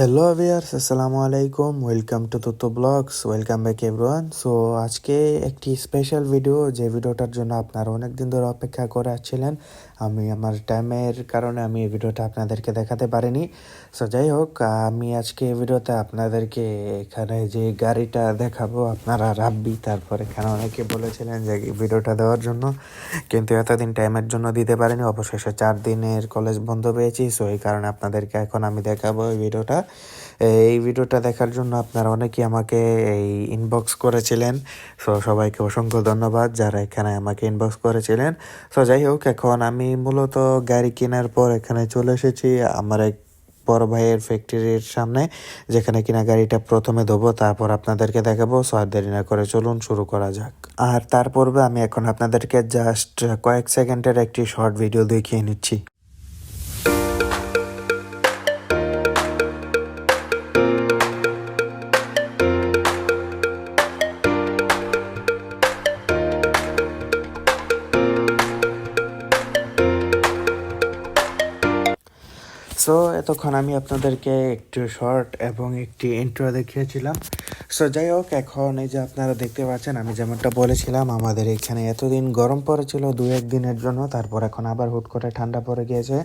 Hello viewers আসসালামু আলাইকুম। Welcome to Tuto vlogs welcome back everyone so আজকে একটি স্পেশাল ভিডিও যে ভিডিওটার জন্য আপনারা অনেক দিন ধরে অপেক্ষা করে আসছিলেন আমি, আমার টাইমের কারণে আমি এই ভিডিওটা আপনাদেরকে দেখাতে পারিনি। সো যাই হোক, আমি আজকে এই ভিডিওতে আপনাদেরকে এখানে যে গাড়িটা দেখাবো, আপনারা রাব্বি, তারপর এখানে অনেকে বলেছিলেন যে ভিডিওটা দেওয়ার জন্য। কিন্তু এতদিন টাইমের জন্য দিতে পারিনি। অবশেষে চার দিনের কলেজ বন্ধ পেয়েছি। সো এই কারণে আপনাদেরকে এখন আমি দেখাবো এই ভিডিওটা এই ভিডিওটা দেখার জন্য আপনারা অনেকেই আমাকে এই ইনবক্স করেছিলেন। সো সবাইকে অসংখ্য ধন্যবাদ যারা এখানে আমাকে ইনবক্স করেছিলেন। সো যাই হোক, এখন আমি মূলত গাড়ি কেনার পর এখানে চলে এসেছি আমার এক বড় ভাইয়ের ফ্যাক্টরির সামনে, যেখানে কিনা গাড়িটা প্রথমে ধোবো, তারপর আপনাদেরকে দেখাবো। সো আর দেরি না করে চলুন, শুরু করা যাক। আর তার আমি এখন আপনাদেরকে জাস্ট কয়েক সেকেন্ডের একটি শর্ট ভিডিও দেখিয়ে নিচ্ছি। সো এতক্ষণ আমি আপনাদেরকে একটু শর্ট এবং একটি ইন্ট্রো দেখিয়েছিলাম। সো যাই হোক এখন এই যে আপনারা দেখতে পাচ্ছেন, আমি যেমনটা বলেছিলাম, আমাদের এখানে এতদিন গরম পড়েছিল দু এক দিনের জন্য, তারপর এখন আবার হুট করে ঠান্ডা পড়ে গিয়েছে।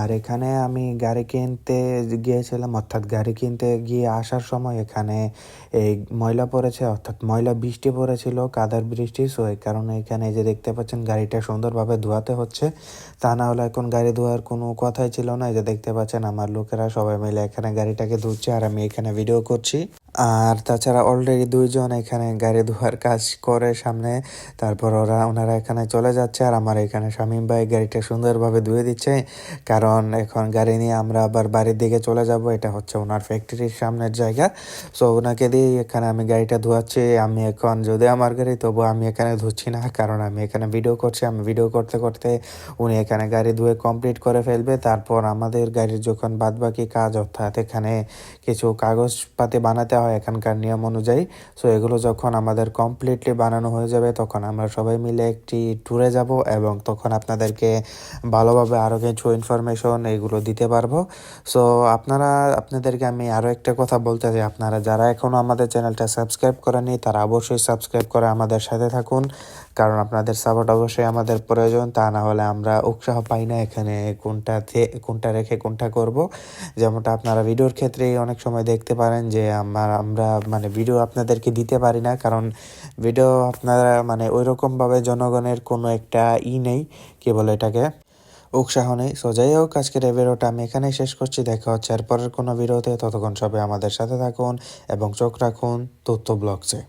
আর এখানে আমি গাড়ি কিনতে গিয়েছিলাম, অর্থাৎ গাড়ি কিনতে গিয়ে আসার সময় এখানে এই ময়লা পড়েছে, অর্থাৎ ময়লা বৃষ্টি পড়েছিল, কাদার বৃষ্টি। সো এই কারণে এখানে যে দেখতে পাচ্ছেন, গাড়িটা সুন্দরভাবে ধোয়াতে হচ্ছে। তা না হলে এখন গাড়ি ধোয়ার কোনো কথাই ছিল না, এই যে দেখতে পাচ্ছেন আমার লোকেরা সবাই মিলে এখানে গাড়িটাকে ধুচ্ছে আর আমি এখানে ভিডিও করছি। আর তাছাড়া অলরেডি দুইজন এখানে গাড়ি ধোয়ার কাজ করে সামনে। তারপর ওরা, ওনারা এখানে চলে যাচ্ছে আর আমার এখানে শামীম ভাই গাড়িটা সুন্দরভাবে ধুয়ে দিচ্ছে। কারণ এখন গাড়ি নিয়ে আমরা আবার বাড়ির দিকে চলে যাব, এটা হচ্ছে ওনার ফ্যাক্টরির সামনের জায়গা। সো ওনাকে দিয়ে এখানে আমি গাড়িটা ধোয়াচ্ছি। আমি এখন যদি আমার গাড়ি তবু আমি এখানে ধুচ্ছি না, কারণ আমি এখানে ভিডিও করছি। আমি ভিডিও করতে করতে উনি এখানে গাড়ি ধুয়ে কমপ্লিট করে ফেলবে। তারপর আমাদের গাড়ির যখন বাদবাকি কাজ, অর্থাৎ এখানে কিছু কাগজপাতি বানাতে হয় এখানকার নিয়ম অনুযায়ী। সো এগুলো যখন আমাদের কমপ্লিটলি বানানো হয়ে যাবে, তখন আমরা সবাই মিলে একটি ট্যুরে যাব এবং তখন আপনাদেরকে ভালোভাবে আরও কিছু ইনফরমেশন এগুলো দিতে পারব। সো আপনারা, আপনাদেরকে আমি আরও একটা কথা বলতে চাই। আপনারা যারা এখনও আমাদের চ্যানেলটা সাবস্ক্রাইব করেনি তারা অবশ্যই সাবস্ক্রাইব করে আমাদের সাথে থাকুন। কারণ আপনাদের সাপোর্ট অবশ্যই আমাদের প্রয়োজন। তা না হলে আমরা উৎসাহ পাই না এখানে কোনটা কোনটা রেখে কোনটা করব। যেমনটা আপনারা ভিডিওর ক্ষেত্রেই অনেক সময় দেখতে পারেন যে আমার, আমরা মানে ভিডিও আপনাদেরকে দিতে পারি না। কারণ ভিডিও আপনারা মানে ওই রকমভাবে জনগণের কোনো একটা ই নেই, কি বলে এটাকে? উৎসাহ নেই। সো যাই হোক, আজকের এই ভিডিওটা আমি এখানেই শেষ করছি। দেখা হচ্ছে এরপরের কোনো ভিডিওতে। ততক্ষণ সবাই আমাদের সাথে থাকুন এবং চোখ রাখুন তথ্য ব্লগসে।